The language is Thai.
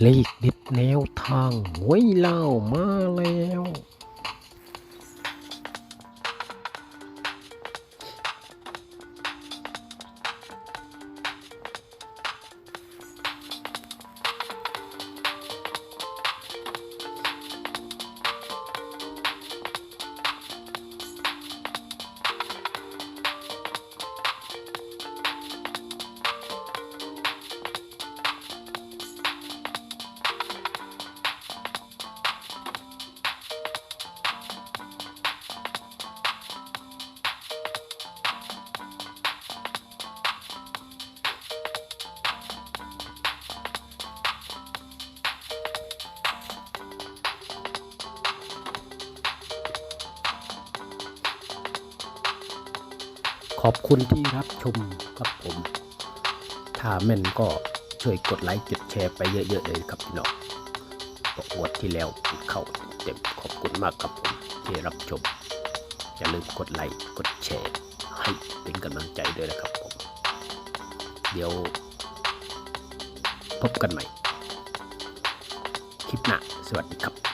เลขเด็ดแนวทางหวยเล่ามาแล้ว อบคุณที่รับชมครับผม ถ้าแม่นก็ช่วยกดไลค์กดแชร์ไปเยอะๆเลยครับพี่น้องเพราะอวดที่แล้วเข้าเต็มขอบคุณมากครับผมที่รับชม อย่าลืมกดไลค์กดแชร์ให้เป็นกำลังใจด้วยนะครับผม เดี๋ยว พบกันใหม่ คลิปหน้าสวัสดีครับ